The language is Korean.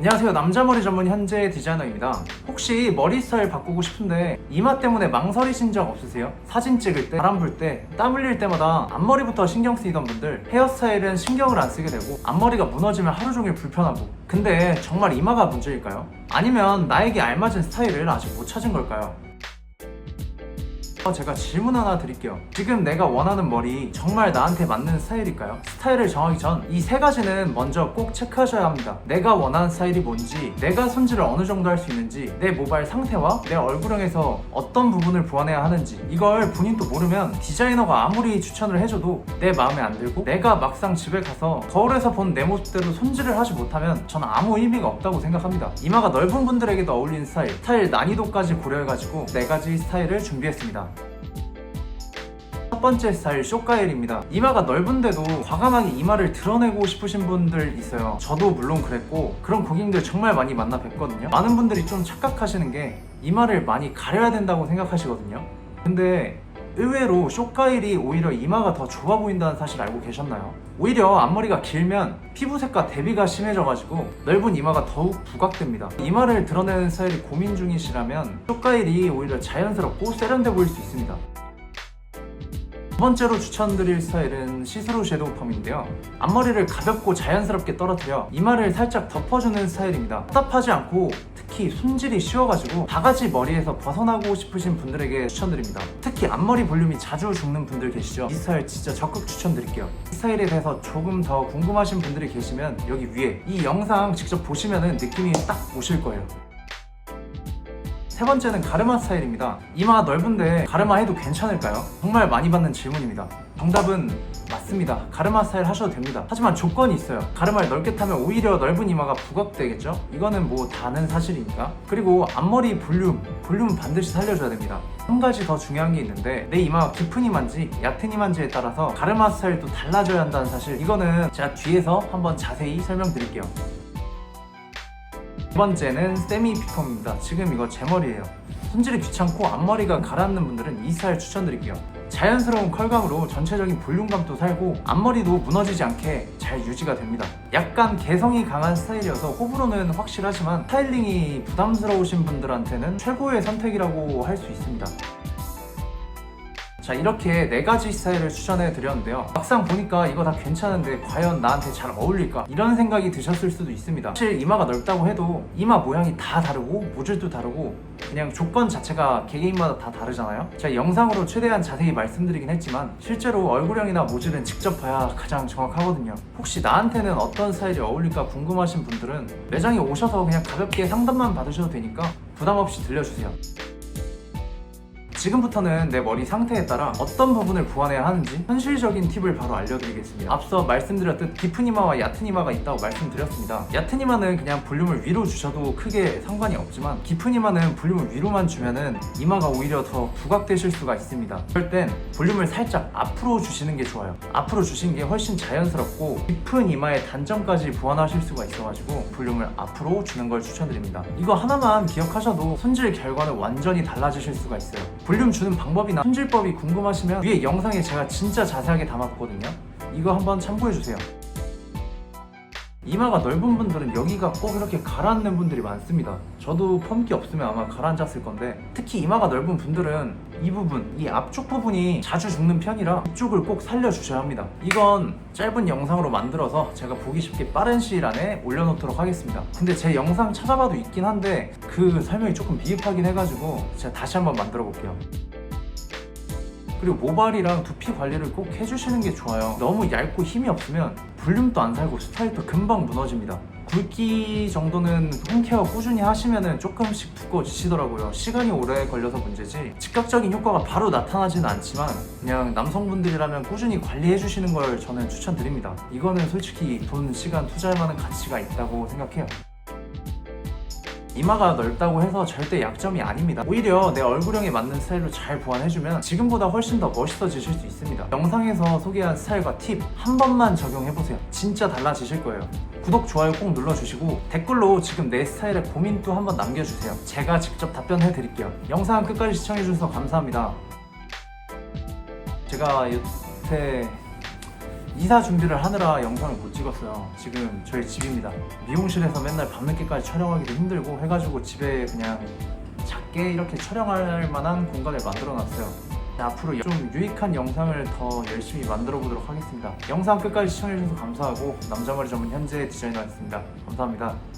안녕하세요 남자머리 전문 현재 디자이너입니다 혹시 머리 스타일 바꾸고 싶은데 이마 때문에 망설이신 적 없으세요? 사진 찍을 때, 바람 불 때, 땀 흘릴 때마다 앞머리부터 신경 쓰이던 분들 헤어스타일은 신경을 안 쓰게 되고 앞머리가 무너지면 하루 종일 불편하고 근데 정말 이마가 문제일까요? 아니면 나에게 알맞은 스타일을 아직 못 찾은 걸까요? 어, 제가 질문 하나 드릴게요. 지금 내가 원하는 머리 정말 나한테 맞는 스타일일까요? 스타일을 정하기 전 이 세 가지는 먼저 꼭 체크하셔야 합니다. 내가 원하는 스타일이 뭔지, 내가 손질을 어느 정도 할 수 있는지, 내 모발 상태와 내 얼굴형에서 어떤 부분을 보완해야 하는지 이걸 본인도 모르면 디자이너가 아무리 추천을 해줘도 내 마음에 안 들고 내가 막상 집에 가서 거울에서 본 내 모습대로 손질을 하지 못하면 저는 아무 의미가 없다고 생각합니다. 이마가 넓은 분들에게도 어울리는 스타일, 스타일 난이도까지 고려해가지고 네 가지 스타일을 준비했습니다. 첫 번째 스타일 쇼가일입니다. 이마가 넓은데도 과감하게 이마를 드러내고 싶으신 분들 있어요. 저도 물론 그랬고 그런 고객님들 정말 많이 만나 뵀거든요. 많은 분들이 좀 착각하시는 게 이마를 많이 가려야 된다고 생각하시거든요. 근데 의외로 쇼가일이 오히려 이마가 더 좋아 보인다는 사실 알고 계셨나요? 오히려 앞머리가 길면 피부색과 대비가 심해져가지고 넓은 이마가 더욱 부각됩니다. 이마를 드러내는 스타일이 고민 중이시라면 쇼가일이 오히려 자연스럽고 세련돼 보일 수 있습니다. 두 번째로 추천드릴 스타일은 시스루 섀도우 펌인데요. 앞머리를 가볍고 자연스럽게 떨어뜨려 이마를 살짝 덮어주는 스타일입니다. 답답하지 않고 특히 손질이 쉬워가지고 바가지 머리에서 벗어나고 싶으신 분들에게 추천드립니다. 특히 앞머리 볼륨이 자주 죽는 분들 계시죠? 이 스타일 진짜 적극 추천드릴게요. 이 스타일에 대해서 조금 더 궁금하신 분들이 계시면 여기 위에 이 영상 직접 보시면 느낌이 딱 오실 거예요. 세 번째는 가르마 스타일입니다. 이마 넓은데 가르마 해도 괜찮을까요? 정말 많이 받는 질문입니다. 정답은 맞습니다. 가르마 스타일 하셔도 됩니다. 하지만 조건이 있어요. 가르마를 넓게 타면 오히려 넓은 이마가 부각되겠죠? 이거는 뭐 다는 사실이니까. 그리고 앞머리 볼륨, 볼륨은 반드시 살려줘야 됩니다. 한 가지 더 중요한 게 있는데 내 이마가 깊은 이마인지 얕은 이마인지에 따라서 가르마 스타일도 달라져야 한다는 사실 이거는 제가 뒤에서 한번 자세히 설명드릴게요. 두 번째는 세미 피컴입니다. 지금 이거 제 머리예요. 손질이 귀찮고 앞머리가 가라앉는 분들은 이 스타일 추천드릴게요. 자연스러운 컬감으로 전체적인 볼륨감도 살고 앞머리도 무너지지 않게 잘 유지가 됩니다. 약간 개성이 강한 스타일이어서 호불호는 확실하지만 스타일링이 부담스러우신 분들한테는 최고의 선택이라고 할 수 있습니다. 자 이렇게 네 가지 스타일을 추천해 드렸는데요. 막상 보니까 이거 다 괜찮은데 과연 나한테 잘 어울릴까? 이런 생각이 드셨을 수도 있습니다. 사실 이마가 넓다고 해도 이마 모양이 다 다르고 모질도 다르고 그냥 조건 자체가 개개인마다 다 다르잖아요. 제가 영상으로 최대한 자세히 말씀드리긴 했지만 실제로 얼굴형이나 모질은 직접 봐야 가장 정확하거든요. 혹시 나한테는 어떤 스타일이 어울릴까 궁금하신 분들은 매장에 오셔서 그냥 가볍게 상담만 받으셔도 되니까 부담 없이 들려주세요 지금부터는 내 머리 상태에 따라 어떤 부분을 보완해야 하는지 현실적인 팁을 바로 알려드리겠습니다. 앞서 말씀드렸듯 깊은 이마와 얕은 이마가 있다고 말씀드렸습니다. 얕은 이마는 그냥 볼륨을 위로 주셔도 크게 상관이 없지만 깊은 이마는 볼륨을 위로만 주면은 이마가 오히려 더 부각되실 수가 있습니다. 그럴 땐 볼륨을 살짝 앞으로 주시는 게 좋아요. 앞으로 주시는 게 훨씬 자연스럽고 깊은 이마의 단점까지 보완하실 수가 있어가지고 볼륨을 앞으로 주는 걸 추천드립니다. 이거 하나만 기억하셔도 손질 결과는 완전히 달라지실 수가 있어요. 볼륨 주는 방법이나 손질법이 궁금하시면 위에 영상에 제가 진짜 자세하게 담았거든요. 이거 한번 참고해주세요. 이마가 넓은 분들은 여기가 꼭 이렇게 가라앉는 분들이 많습니다. 저도 펌기 없으면 아마 가라앉았을 건데 특히 이마가 넓은 분들은 이 부분, 이 앞쪽 부분이 자주 죽는 편이라 이쪽을 꼭 살려주셔야 합니다. 이건 짧은 영상으로 만들어서 제가 보기 쉽게 빠른 시일 안에 올려놓도록 하겠습니다. 근데 제 영상 찾아봐도 있긴 한데 그 설명이 조금 미흡하긴 해가지고 제가 다시 한번 만들어 볼게요. 그리고 모발이랑 두피 관리를 꼭 해주시는 게 좋아요. 너무 얇고 힘이 없으면 볼륨도 안 살고 스타일도 금방 무너집니다. 굵기 정도는 홈케어 꾸준히 하시면 조금씩 두꺼워지시더라고요. 시간이 오래 걸려서 문제지 즉각적인 효과가 바로 나타나지는 않지만 그냥 남성분들이라면 꾸준히 관리해 주시는 걸 저는 추천드립니다. 이거는 솔직히 돈, 시간 투자할 만한 가치가 있다고 생각해요. 이마가 넓다고 해서 절대 약점이 아닙니다. 오히려 내 얼굴형에 맞는 스타일로 잘 보완해주면 지금보다 훨씬 더 멋있어지실 수 있습니다. 영상에서 소개한 스타일과 팁 한 번만 적용해보세요. 진짜 달라지실 거예요. 구독, 좋아요 꼭 눌러주시고 댓글로 지금 내 스타일의 고민도 한번 남겨주세요. 제가 직접 답변해드릴게요. 영상 끝까지 시청해주셔서 감사합니다. 제가 여태 이사 준비를 하느라 영상을 못 찍었어요. 지금 저희 집입니다. 미용실에서 맨날 밤늦게까지 촬영하기도 힘들고 해가지고 집에 그냥 작게 이렇게 촬영할 만한 공간을 만들어 놨어요. 네, 앞으로 좀 유익한 영상을 더 열심히 만들어 보도록 하겠습니다. 영상 끝까지 시청해주셔서 감사하고 남자머리 전문 현재 디자이너였습니다. 감사합니다.